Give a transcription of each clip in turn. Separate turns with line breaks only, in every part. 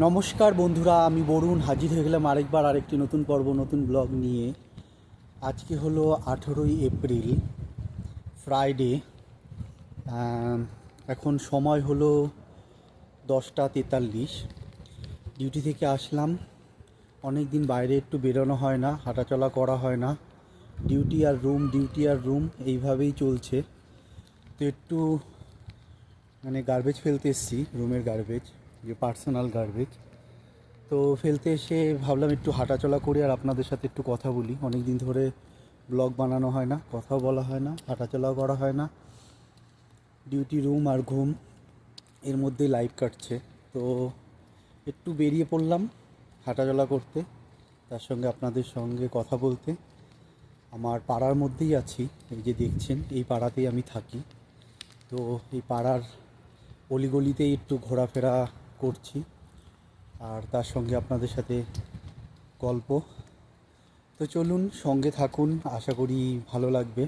নমস্কার বন্ধুরা, আমি বরুণ হাজির হয়ে গেলাম আরেকবার আরেকটি নতুন পর্ব, নতুন ব্লগ নিয়ে। আজকে হলো আঠেরোই এপ্রিল ফ্রাইডে এখন সময় হলো দশটা তেতাল্লিশ। ডিউটি থেকে আসলাম। অনেক দিন বাইরে একটু বেরোনো হয় না, হাঁটাচলা করা হয় না। ডিউটি আর রুম, ডিউটি আর রুম এইভাবেই চলছে। তো একটু মানে গার্বেজ ফেলতে এসেছি, রুমের গার্বেজ যে পার্সোনাল গার্বেজ তো ফেলতে এসে ভাবলাম একটু হাঁটাচলা করি আর আপনাদের সাথে একটু কথা বলি। অনেক দিন ধরে ব্লগ বানানো হয় না, কথাও বলা হয় না, হাঁটাচলাও করা হয় না। ডিউটি রুম আর ঘুম এর মধ্যেই লাইফ কাটছে। তো একটু বেরিয়ে পড়লাম হাঁটাচলা করতে, তার সঙ্গে আপনাদের সঙ্গে কথা বলতে। আমার পাড়ার মধ্যেই আছি, এই যে দেখছেন, এই পাড়াতেই আমি থাকি। তো এই পাড়ার অলিগলিতেই একটু ঘোরাফেরা করছি। আর তার সঙ্গে আপনাদের সাথে গল্প। তো চলুন সঙ্গে থাকুন, আশা করি ভালো লাগবে।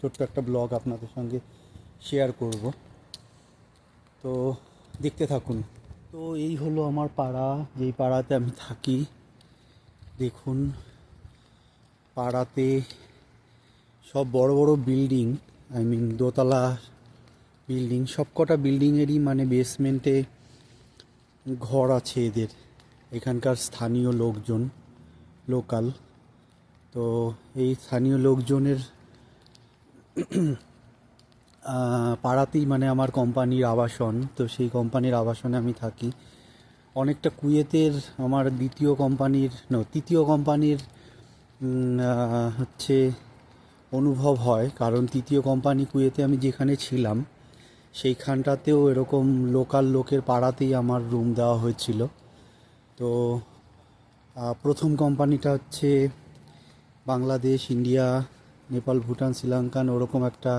ছোট্ট একটা ব্লগ আপনাদের সঙ্গে শেয়ার করব। তো দেখতে থাকুন। তো এই হলো আমার পাড়া। যেই পাড়াতে আমি থাকি, দেখুন, পাড়াতে সব বড় বড় বিল্ডিং আই মিন দোতলা বিল্ডিং সবকটা বিল্ডিংয়েরই মানে বেসমেন্টে ঘর আছে এদের। এখানকার স্থানীয় লোকজন লোকাল। তো এই স্থানীয় লোকজনের পাড়াতেই মানে আমার কোম্পানির আবাসন। তো সেই কোম্পানির আবাসনে আমি থাকি। অনেকটা কুয়েতের আমার দ্বিতীয় কোম্পানির no, তৃতীয় কোম্পানির হচ্ছে অনুভব হয়। কারণ তৃতীয় কোম্পানি কুয়েতে আমি যেখানে ছিলাম সেইখানটাতেও এরকম লোকাল লোকের পাড়াতেই আমার রুম দেওয়া হয়েছিল। তো প্রথম কোম্পানিটা হচ্ছে বাংলাদেশ, ইন্ডিয়া, নেপাল, ভুটান শ্রীলঙ্কান ওরকম একটা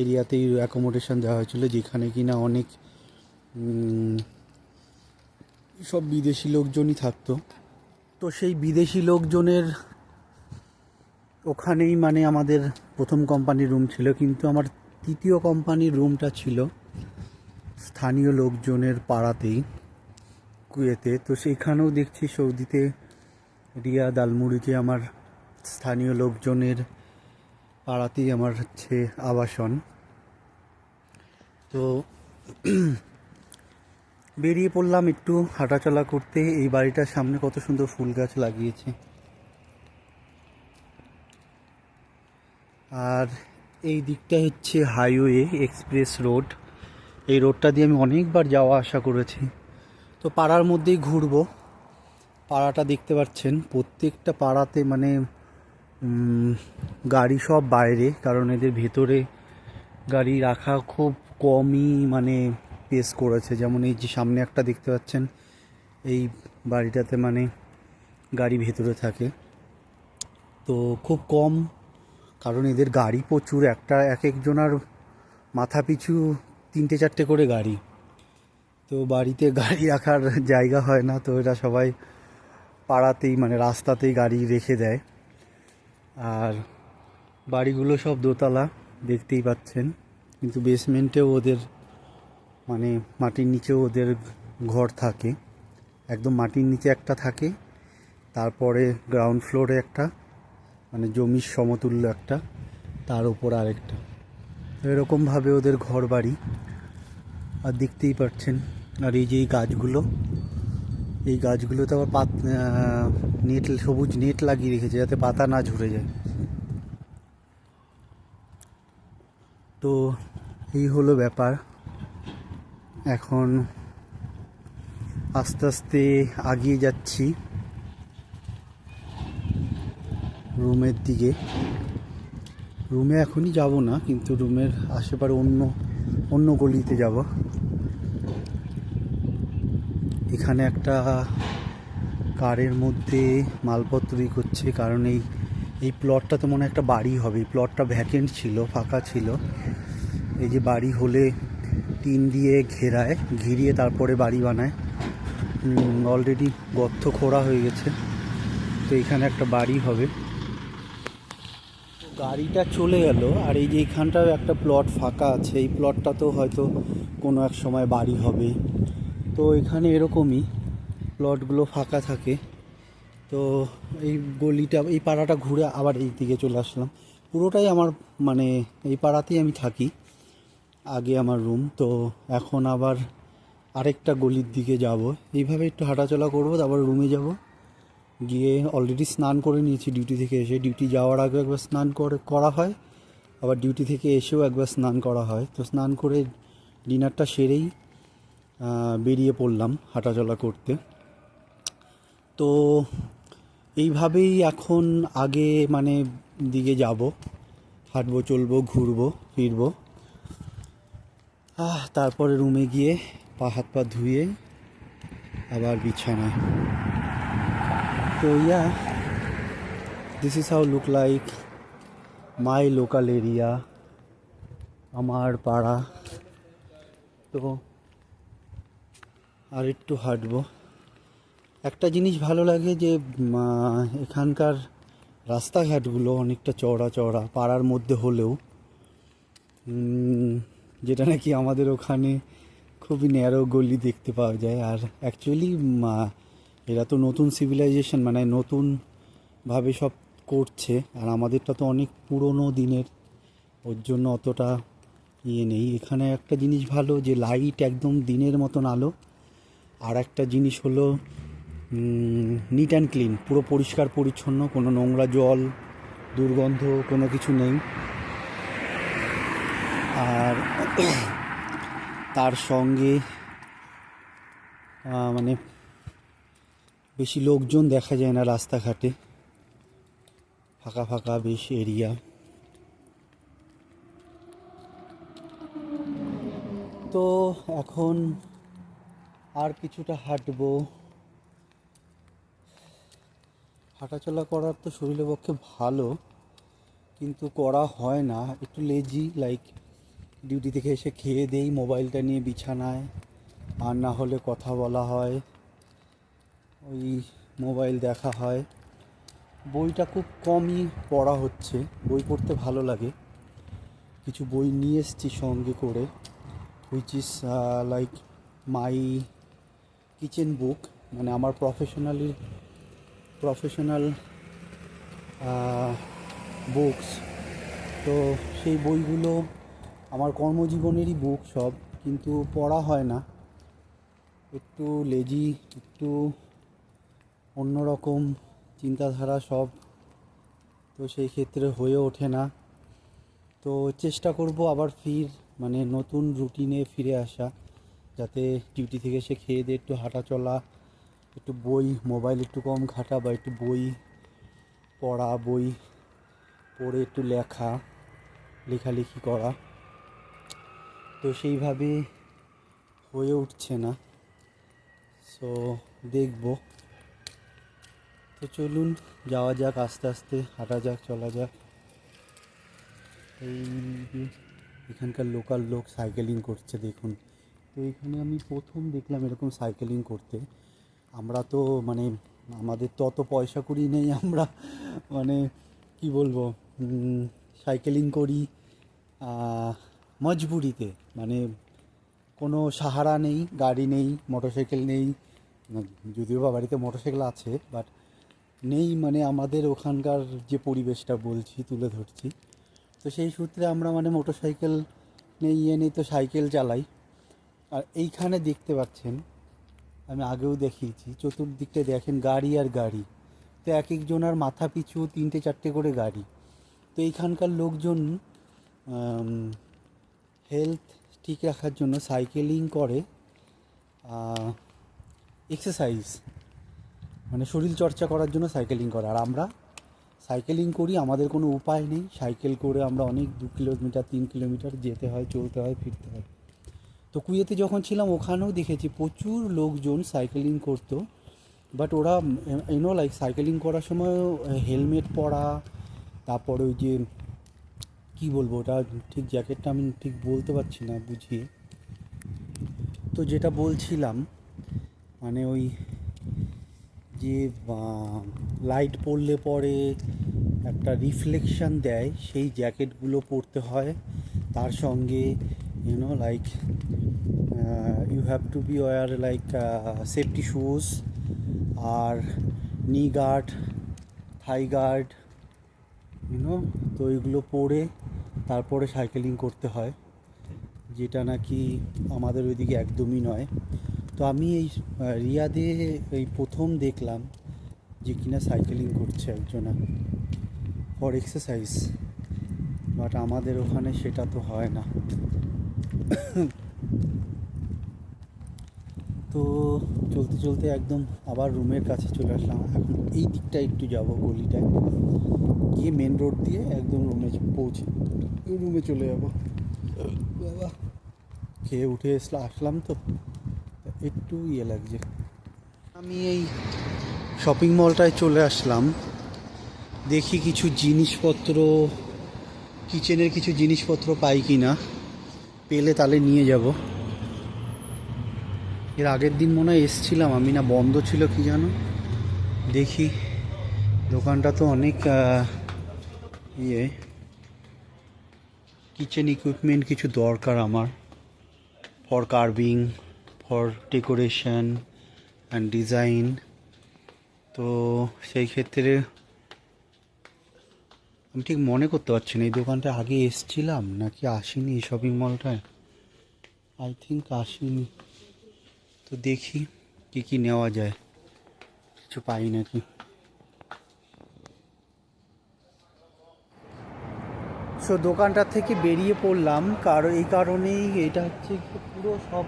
এরিয়াতেই অ্যাকোমোডেশন দেওয়া হয়েছিল, যেখানে কিনা অনেক সব বিদেশি লোকজনই থাকতো। তো সেই বিদেশি লোকজনের ওখানেই মানে আমাদের প্রথম কোম্পানির রুম ছিল, কিন্তু আমার তৃতীয় কোম্পানির রুমটা ছিল স্থানীয় লোকজনের পাড়াতেই কুয়েতে। তো সেইখানেও দেখছি সৌদিতে রিয়া দালমুড়িতে আমার স্থানীয় লোকজনের পাড়াতেই আমার হচ্ছে আবাসন। তো বেরিয়ে পড়লাম একটু হাঁটাচলা করতে। এই বাড়িটার সামনে কত সুন্দর ফুল গাছ লাগিয়েছে। আর এই দিকটা হচ্ছে হাইওয়ে এক্সপ্রেস রোড এই রোডটা দিয়ে আমি অনেকবার যাওয়া আসা করেছি। তো পাড়ার মধ্যেই ঘুরবো। পাড়াটা দেখতে পাচ্ছেন, প্রত্যেকটা পাড়াতে মানে গাড়ি সব বাইরে, কারণ এদের ভেতরে গাড়ি রাখা খুব কমই মানে পেস করেছে। যেমন এই যে সামনে একটা দেখতে পাচ্ছেন, এই বাড়িটাতে মানে গাড়ি ভেতরে থাকে। তো খুব কম কারণ এদের গাড়ি প্রচুর, একটা এক একজনার মাথা পিছু তিনটে চারটে করে গাড়ি। তো বাড়িতে গাড়ি রাখার জায়গা হয় না, তো এরা সবাই পাড়াতেই মানে রাস্তাতেই গাড়ি রেখে দেয়। আর বাড়িগুলো সব দোতলা, দেখতেই পাচ্ছেন। কিন্তু বেসমেন্টেও ওদের মানে মাটির নিচেও ওদের ঘর থাকে। একদম মাটির নিচে একটা থাকে, তারপরে গ্রাউন্ড ফ্লোরে একটা। মানে জমির সমতুল্য একটা, তার উপর আরেকটা। এরকমভাবে ওদের ঘর বাড়ি আর দেখতেই পাচ্ছেন, আর এই যে এই গাছগুলো, এই গাছগুলোতে আবার পাত নেট, সবুজ নেট লাগিয়ে রেখেছে যাতে পাতা না ঝরে যায়। তো এই হলো ব্যাপার। এখন আস্তে আস্তে আগিয়ে যাচ্ছি। রুমের দিকে। রুমে এখনই যাব না, কিন্তু রুমের আশেপাশে অন্য অন্য গলিতে যাব। এখানে একটা কারের মধ্যে মালপত্র করছে, কারণ এই এই প্লটটা তো মনে একটা বাড়ি হবে। এই প্লটটা ভ্যাকেন্ট ছিল, ফাঁকা ছিল। এই যে বাড়ি হলে টিন দিয়ে ঘেরায়, ঘিরিয়ে তারপরে বাড়ি বানায়। অলরেডি গর্ত খোঁড়া হয়ে গেছে। তো এখানে একটা বাড়ি হবে। গাড়িটা চলে গেল, আর এই যে এইখানটাও একটা প্লট ফাঁকা আছে, এই প্লটটা তো হয়তো কোনো এক সময় বাড়ি হবে। তো এখানে এরকমই প্লটগুলো ফাঁকা থাকে। তো এই গলিটা, এই পাড়াটা ঘুরে আবার এই দিকে চলে আসলাম। পুরোটাই আমার মানে এই পাড়াতেই আমি থাকি, আগে আমার রুম তো এখন আবার আরেকটা গলির দিকে যাব। এইভাবে একটু হাঁটাচলা করব, তারপর রুমে যাব। গিয়ে অলরেডি স্নান করে নিয়েছি ডিউটি থেকে এসে। ডিউটি যাওয়ার আগে একবার স্নান করে, করা হয়। আবার ডিউটি থেকে এসেও একবার স্নান করা হয়। তো স্নান করে ডিনারটা সেরেই বেরিয়ে পড়লাম হাঁটাচলা করতে। তো এইভাবেই এখন আগে মানে দিকে যাব। হাঁটবো, চলবো, ঘুরবো, ফিরবো। তারপরে রুমে গিয়ে পা হাত পা ধুয়ে আবার বিছানায়। তো yeah this is how look like my local area আমার পাড়া তো আর একটু হাঁটবো। একটা জিনিস ভালো লাগে যে এখানকার রাস্তাঘাটগুলো অনেকটা চওড়া চওড়া, পাড়ার মধ্যে হলেও যেটা নাকি আমাদের ওখানে খুবই ন্যারো গলি দেখতে পাওয়া যায়। আর অ্যাকচুয়ালি এরা তো নতুন সিভিলাইজেশন মানে নতুনভাবে সব করছে, আর আমাদেরটা তো অনেক পুরনো দিনের। ওর জন্য অতটা ইয়ে নেই। এখানে একটা জিনিস ভালো, যে লাইট একদম দিনের মতন আলো। আর একটা জিনিস হলো নিট অ্যান্ড ক্লিন পুরো পরিষ্কার পরিচ্ছন্ন, কোনো নোংরা জল, দুর্গন্ধ, কোনো কিছু নেই। আর তার সঙ্গে মানে বেশি লোকজন দেখা যায় না রাস্তাঘাটে। ফাঁকা ফাঁকা বেশ এরিয়া তো এখন আর কিছুটা হাঁটবো। হাঁটাচলা করার তো শরীরের পক্ষে ভালো, কিন্তু করা হয় না। একটু লেজি লাইক ডিউটি থেকে এসে খেয়ে দেই, মোবাইলটা নিয়ে বিছানায়। আর না হলে কথা বলা হয়। ওই মোবাইল দেখা হয়। বইটা খুব কমই পড়া হচ্ছে। বই পড়তে ভালো লাগে। কিছু বই নিয়ে এসেছি সঙ্গে করে which is like my kitchen book মানে আমার প্রফেশনালি প্রফেশনাল বুকস তো সেই বইগুলো আমার কর্মজীবনেরই বুক সব, কিন্তু পড়া হয় না। একটু লেজি একটু অন্যরকম চিন্তাধারা সব। তো সেই ক্ষেত্রে হয়ে ওঠে না। তো চেষ্টা করব আবার ফির মানে নতুন রুটিনে ফিরে আসা। যাতে ডিউটি থেকে এসে খেয়ে দিয়ে একটু হাঁটা চলা, একটু বই মোবাইল একটু কম ঘাটা বা একটু বই পড়া, বই পড়ে একটু লেখা, লেখালেখি করা। তো সেইভাবে হয়ে উঠছে না। সো দেখব। তো চলুন, যাওয়া যাক, আস্তে আস্তে হাঁটা যাক, চলা যাক। এই এখানকার লোকাল লোক সাইকেলিং করছে, দেখুন। তো এখানে আমি প্রথম দেখলাম এরকম সাইকেলিং করতে। আমরা তো মানে আমাদের তো অত পয়সা করি নেই, আমরা মানে কি বলব সাইকেলিং করি মজবুরিতে। মানে কোনো সাহারা নেই, গাড়ি নেই মোটরসাইকেল নেই। যদিও বা বাড়িতে মোটরসাইকেল আছে বাট নেই মানে আমাদের ওখানকার যে পরিবেশটা বলছি, তুলে ধরছি। তো সেই সূত্রে আমরা মানে মোটর সাইকেল নেই ইয়ে নেই তো সাইকেল চালাই। আর এইখানে দেখতে পাচ্ছেন, আমি আগেও দেখিয়েছি চতুর্দিকটা দেখেন গাড়ি আর গাড়ি। তো এক একজনের মাথা পিছু তিনটে চারটে করে গাড়ি। তো এইখানকার লোকজন হেলথ ঠিক রাখার জন্য সাইকেলিং করে এক্সারসাইজ মানে শরীর চর্চা করার জন্য সাইকেলিং করে। আর আমরা সাইকেলিং করি, আমাদের কোনো উপায় নেই। সাইকেল করে আমরা অনেক দু কিলোমিটার, তিন কিলোমিটার যেতে হয়, চলতে হয়, ফিরতে হয়। তো কুয়েতে যখন ছিলাম, ওখানেও দেখেছি প্রচুর লোকজন সাইকেলিং করতো। বাট ওরা ইউনো লাইক সাইকেলিং করার সময় হেলমেট পরা, তারপরে ওই যে, কী বলব, ওটা ঠিক জ্যাকেটটা আমি ঠিক বলতে পারছি না, বুঝিয়ে। তো যেটা বলছিলাম মানে ওই যে লাইট পড়লে পরে একটা রিফ্লেকশান দেয়, সেই জ্যাকেটগুলো পরতে হয়। তার সঙ্গে you know like you have to be war like safety shoes R knee guard Thai guard YONO তো এইগুলো পরে তারপরে সাইকেলিং করতে হয়, যেটা নাকি আমাদের ওইদিকে একদমই নয়। তো আমি এই রিয়াদে এই প্রথম দেখলাম যে কিনা সাইকেলিং করছে একজনা ফর এক্সারসাইজ বাট আমাদের ওখানে সেটা তো হয় না। তো চলতে চলতে একদম আবার রুমের কাছে চলে আসলাম। এখন এই দিকটা একটু যাব গলিটায়। গিয়ে মেন রোড দিয়ে একদম রুমে পৌঁছে রুমে চলে যাব। বাবা, খেয়ে উঠে আসলাম তো। একটু ইয়ে লাগছে। আমি এই শপিং মলটায় চলে আসলাম। দেখি কিছু জিনিসপত্র কিচেনের কিছু জিনিসপত্র পাই কি না পেলে তাহলে নিয়ে যাব। এর আগের দিন মনে হয় এসছিলাম আমি, না বন্ধ ছিল কি জানো দেখি, দোকানটা তো অনেক ইয়ে। কিচেন ইকুইপমেন্ট কিছু দরকার আমার। For carving for decoration and design তো সেই ক্ষেত্রে আমি ঠিক মনে করতে পারছি না, এই দোকানটা আগে এসছিলাম নাকি আসিনি এই শপিং মলটায় আই থিঙ্ক আসিনি। তো দেখি কি কি নেওয়া যায়। কিছু পাই নাকি? সো দোকানটার থেকে বেরিয়ে পড়লাম, কারণ এই কারণেই এটা হচ্ছে পুরো সব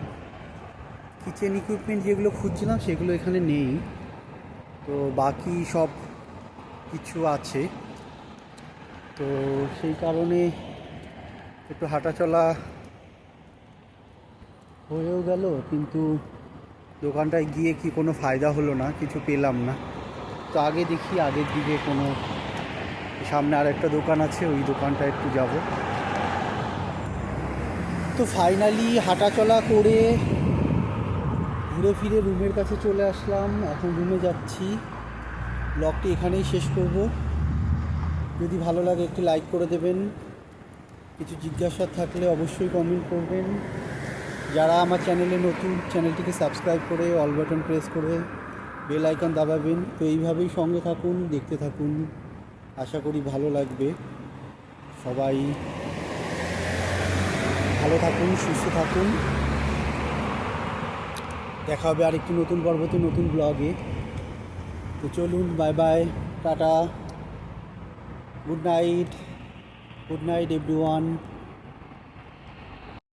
কিচেন ইকুইপমেন্ট যেগুলো খুঁজছিলাম, সেগুলো এখানে নেই। তো বাকি সব কিছু আছে। তো সেই কারণে একটু হাঁটাচলা হয়েও গেল, কিন্তু দোকানটায় গিয়ে কি কোনো ফায়দা হলো না, কিছু পেলাম না। তো আগে দেখি, আগের দিকে কোনো সামনে আর একটা দোকান আছে, ওই দোকানটা একটু যাব। তো ফাইনালি হাঁটাচলা করে ঘুরে ফিরে রুমের কাছে চলে আসলাম। এখন রুমে যাচ্ছি। ব্লগটি এখানেই শেষ করব। যদি ভালো লাগে একটি লাইক করে দেবেন। কিছু জিজ্ঞাসা থাকলে অবশ্যই কমেন্ট করবেন। যারা আমার চ্যানেলে নতুন চ্যানেলটিকে সাবস্ক্রাইব করে অল বাটন প্রেস করে বেল আইকন দাবাবেন। তো এইভাবেই সঙ্গে থাকুন, দেখতে থাকুন। আশা করি ভালো লাগবে। সবাই ভালো থাকুন, সুস্থ থাকুন। দেখা হবে আরেকটি নতুন পর্বতে, নতুন ব্লগে তো চলুন bye bye tata. Good night good night everyone